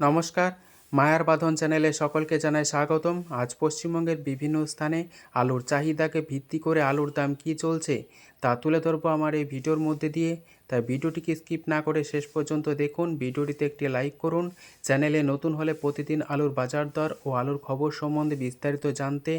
নমস্কার, মায়ার বাঁধন চ্যানেলে সকলকে জানাই স্বাগতম। আজ পশ্চিমবঙ্গের বিভিন্ন স্থানে আলুর চাহিদাকে ভিত্তি করে আলুর দাম কী চলছে তা তুলে ধরবো আমার এই ভিডিওর মধ্যে দিয়ে। তাই ভিডিওটিকে স্কিপ না করে শেষ পর্যন্ত দেখুন। ভিডিওটিতে একটি লাইক করুন। চ্যানেলে নতুন হলে প্রতিদিন আলুর বাজার দর ও আলুর খবর সম্বন্ধে বিস্তারিত জানতে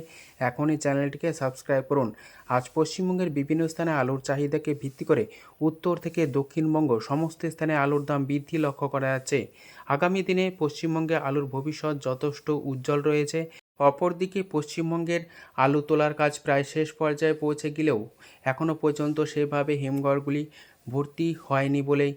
এখনই চ্যানেলটিকে সাবস্ক্রাইব করুন। আজ পশ্চিমবঙ্গের বিভিন্ন স্থানে আলুর চাহিদাকে ভিত্তি করে উত্তর থেকে দক্ষিণবঙ্গ সমস্ত স্থানে আলুর দাম বৃদ্ধি লক্ষ্য করা যাচ্ছে। আগামী দিনে পশ্চিমবঙ্গে আলুর ভবিষ্যৎ যথেষ্ট উজ্জ্বল রয়েছে। অপরদিকে পশ্চিমবঙ্গের আলু তোলার কাজ প্রায় শেষ পর্যায়ে পৌঁছে গেলেও এখনও পর্যন্ত সেভাবে হিমঘরগুলি ভর্তি হয়নি বলেই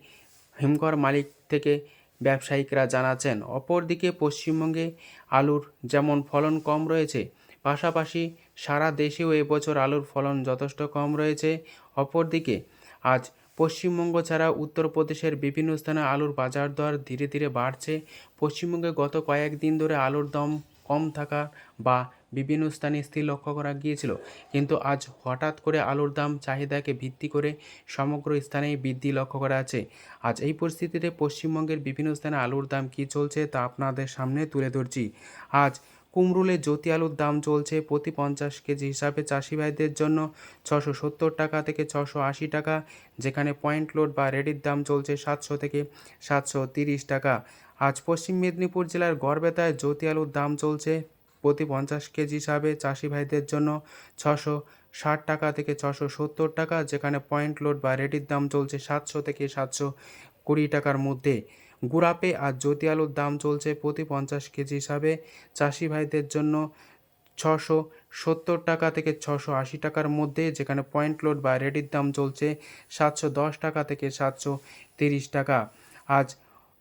হিমঘর মালিক থেকে ব্যবসায়িকরা জানাচ্ছেন। অপরদিকে পশ্চিমবঙ্গে আলুর যেমন ফলন কম রয়েছে, পাশাপাশি সারা দেশেও এবছর আলুর ফলন যথেষ্ট কম রয়েছে। অপরদিকে আজ পশ্চিমবঙ্গ ছাড়া উত্তরপ্রদেশের বিভিন্ন স্থানে আলুর বাজার দর ধীরে ধীরে বাড়ছে। পশ্চিমবঙ্গে গত কয়েকদিন ধরে আলুর দাম কম থাকা বা বিভিন্ন স্থানে স্থির লক্ষ্য করা গিয়েছিল। কিন্তু আজ হঠাৎ করে আলুর দাম চাহিদাকে ভিত্তি করে সমগ্র স্থানেই বৃদ্ধি লক্ষ্য করা আছে। আজ এই পরিস্থিতিতে পশ্চিমবঙ্গের বিভিন্ন স্থানে আলুর দাম কী চলছে তা আপনাদের সামনে তুলে ধরছি। আজ কুমরুলে জ্যোতি আলুর দাম চলছে প্রতি পঞ্চাশ কেজি হিসাবে চাষি ভাইদের জন্য ছশো সত্তর টাকা থেকে ছশো আশি টাকা, যেখানে পয়েন্ট লোড বা রেডির দাম চলছে সাতশো থেকে সাতশো তিরিশ টাকা। আজ পশ্চিম মেদিনীপুর জেলার গড়বেতায় জ্যোতি আলুর দাম চলছে প্রতি পঞ্চাশ কেজি হিসাবে চাষি ভাইদের জন্য ছশো ষাট টাকা থেকে ছশো সত্তর টাকা, যেখানে পয়েন্ট লোড বা রেডির দাম চলছে সাতশো থেকে সাতশো কুড়ি টাকার মধ্যে। গুড়াপে আর জ্যোতি আলুর দাম চলছে প্রতি পঞ্চাশ কেজি হিসাবে চাষি ভাইদের জন্য ছশো সত্তর টাকা থেকে ছশো আশি টাকার মধ্যে, যেখানে পয়েন্ট লোড বা রেডির দাম চলছে সাতশো দশ টাকা থেকে সাতশো তিরিশ টাকা। আজ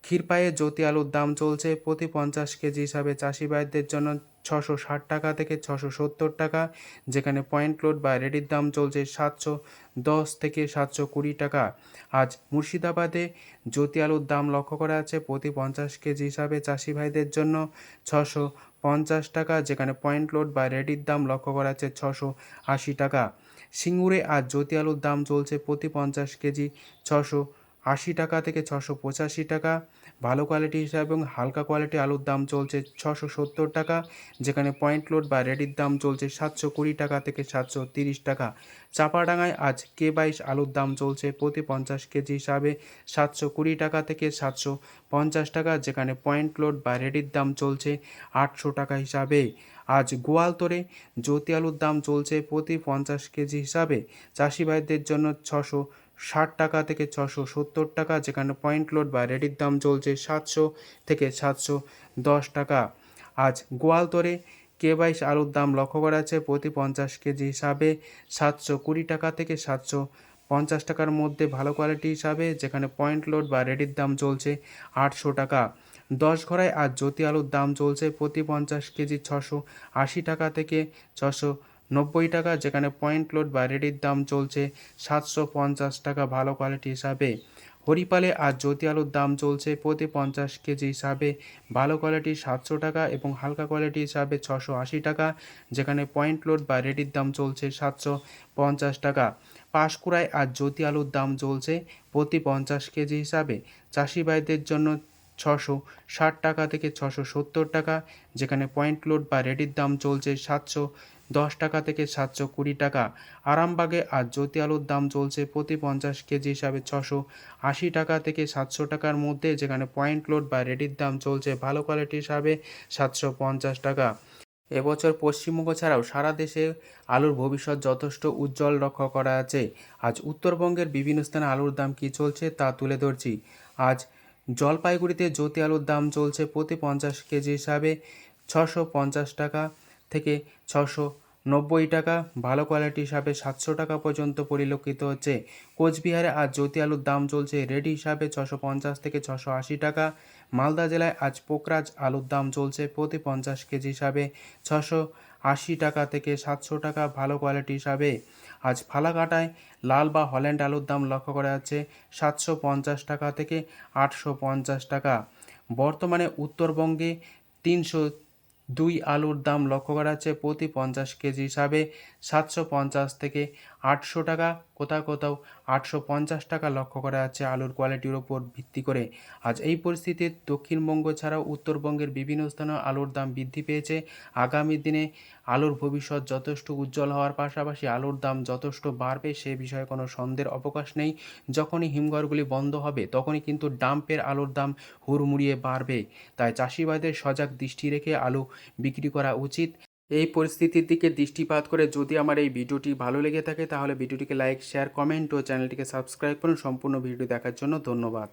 ক্ষীরপায়ে জ্যোতি আলুর দাম চলছে প্রতি পঞ্চাশ কেজি হিসাবে চাষি ভাইদের জন্য ছশো ষাট টাকা থেকে ছশো সত্তর টাকা, যেখানে পয়েন্ট লোড বা রেডির দাম চলছে সাতশো দশ থেকে সাতশো কুড়ি টাকা। আজ মুর্শিদাবাদে জ্যোতি আলুর দাম লক্ষ্য করা আছে প্রতি পঞ্চাশ কেজি হিসাবে চাষি ভাইদের জন্য ছশো পঞ্চাশ টাকা, যেখানে পয়েন্ট লোড বা রেডির দাম লক্ষ্য করা আছে ছশো আশি টাকা। সিঙ্গুরে আজ জ্যোতি আলুর দাম চলছে প্রতি পঞ্চাশ কেজি ছশো আশি টাকা থেকে ছশো পঁচাশি টাকা। ভালো কোয়ালিটি হিসাবে এবং হালকা কোয়ালিটি আলুর দাম চলছে ছশো সত্তর টাকা, যেখানে পয়েন্ট লোড বা রেডির দাম চলছে সাতশো কুড়ি টাকা থেকে সাতশো তিরিশ টাকা। চাপাডাঙ্গায় আজ কে বাইশ আলুর দাম চলছে প্রতি পঞ্চাশ কেজি হিসাবে সাতশো কুড়ি টাকা থেকে সাতশো পঞ্চাশ টাকা, যেখানে পয়েন্ট লোড বা রেডির দাম চলছে আটশো টাকা হিসাবে। আজ গোয়ালতরে জ্যোতি আলুর দাম চলছে প্রতি পঞ্চাশ কেজি হিসাবে। চাষি ভাইদের জন্য ছশো ষাট টাকা থেকে ছশো সত্তর টাকা, যেখানে পয়েন্ট লোড বা রেডির দাম চলছে সাতশো থেকে সাতশো দশ টাকা। আজ গোয়ালতরে কে বাইশ আলুর দাম লক্ষ্য করা আছে প্রতি পঞ্চাশ কেজি হিসাবে সাতশো কুড়ি টাকা থেকে সাতশো পঞ্চাশ টাকার মধ্যে ভালো কোয়ালিটি হিসাবে, যেখানে পয়েন্ট লোড বা রেডির দাম চলছে আটশো টাকা। দশ ঘরায় আজ জ্যোতি আলুর দাম চলছে প্রতি পঞ্চাশ কেজি ছশো আশি টাকা থেকে ছশো নব্বই টাকা, যেখানে পয়েন্ট লোড বা রেডির দাম চলছে সাতশো পঞ্চাশ টাকা ভালো কোয়ালিটি হিসাবে। হরিপালে আজ জ্যোতি আলুর দাম চলছে প্রতি পঞ্চাশ কেজি হিসাবে। ভালো কোয়ালিটি সাতশো টাকা এবং হালকা কোয়ালিটি হিসাবে ছশো আশি টাকা, যেখানে পয়েন্ট লোড বা রেডির দাম চলছে সাতশো পঞ্চাশ টাকা। পাঁশকুড়ায় আজ জ্যোতি আলুর দাম চলছে প্রতি পঞ্চাশ কেজি হিসাবে। চাষি ভাইদের জন্য ছশো ষাট টাকা থেকে ছশো সত্তর টাকা, যেখানে পয়েন্ট লোড বা রেডির দাম চলছে সাতশো দশ টাকা থেকে সাতশো কুড়ি টাকা। আরামবাগে আর জ্যোতি আলুর দাম চলছে প্রতি পঞ্চাশ কেজি হিসাবে ছশো আশি টাকা থেকে সাতশো টাকার মধ্যে, যেখানে পয়েন্ট লোড বা রেডির দাম চলছে ভালো কোয়ালিটি হিসাবে সাতশো পঞ্চাশ টাকা। এবছর পশ্চিমবঙ্গ ছাড়াও সারা দেশে আলুর ভবিষ্যৎ যথেষ্ট উজ্জ্বল লক্ষ্য করা আছে। আজ উত্তরবঙ্গের বিভিন্ন স্থানে আলুর দাম কী চলছে তা তুলে ধরছি। আজ জলপাইগুড়িতে জ্যোতি আলুর দাম চলছে প্রতি পঞ্চাশ কেজি হিসাবে ছশো পঞ্চাশ টাকা থেকে ছশো নব্বই টাকা। ভালো কোয়ালিটি হিসাবে সাতশো টাকা পর্যন্ত পরিলক্ষিত হচ্ছে। কোচবিহারে আজ জ্যোতি আলুর দাম চলছে রেডি হিসাবে ছশো পঞ্চাশ থেকে ছশো আশি টাকা। মালদা জেলায় আজ পোকরাজ আলুর দাম চলছে প্রতি পঞ্চাশ কেজি হিসাবে ছশো আশি টাকা থেকে সাতশো টাকা ভালো কোয়ালিটি হিসাবে। আজ ফালাকাটায় লাল বা হল্যান্ড আলুর দাম লক্ষ্য করা যাচ্ছে সাতশো পঞ্চাশ টাকা থেকে আটশো পঞ্চাশ টাকা। বর্তমানে উত্তরবঙ্গে তিনশো দুই আলুর দাম লক্ষ্য করা যাচ্ছে প্রতি পঞ্চাশ কেজি হিসাবে সাতশো পঞ্চাশ থেকে আটশো টাকা, কোথাও কোথাও আটশো পঞ্চাশ টাকা লক্ষ্য করা যাচ্ছে আলুর কোয়ালিটির ওপর ভিত্তি করে। আজ এই পরিস্থিতিতে দক্ষিণবঙ্গ ছাড়াও উত্তরবঙ্গের বিভিন্ন স্থানে আলুর দাম বৃদ্ধি পেয়েছে। আগামী দিনে আলুর ভবিষ্যৎ যথেষ্ট উজ্জ্বল হওয়ার পাশাপাশি আলুর দাম যথেষ্ট বাড়বে সে বিষয়ে কোনো সন্দেহের অবকাশ নেই। যখনই হিমঘরগুলি বন্ধ হবে, তখনই কিন্তু ডাম্পের আলুর দাম হুড়মুড়িয়ে বাড়বে। তাই চাষিবাদের সজাগ দৃষ্টি রেখে আলু বিক্রি করা উচিত। এই পরিস্থিতির দিকে দৃষ্টিপাত করে যদি আমার এই ভিডিওটি ভালো লেগে থাকে, তাহলে ভিডিওটিকে লাইক শেয়ার কমেন্ট ও চ্যানেলটিকে সাবস্ক্রাইব করুন। সম্পূর্ণ ভিডিও দেখার জন্য ধন্যবাদ।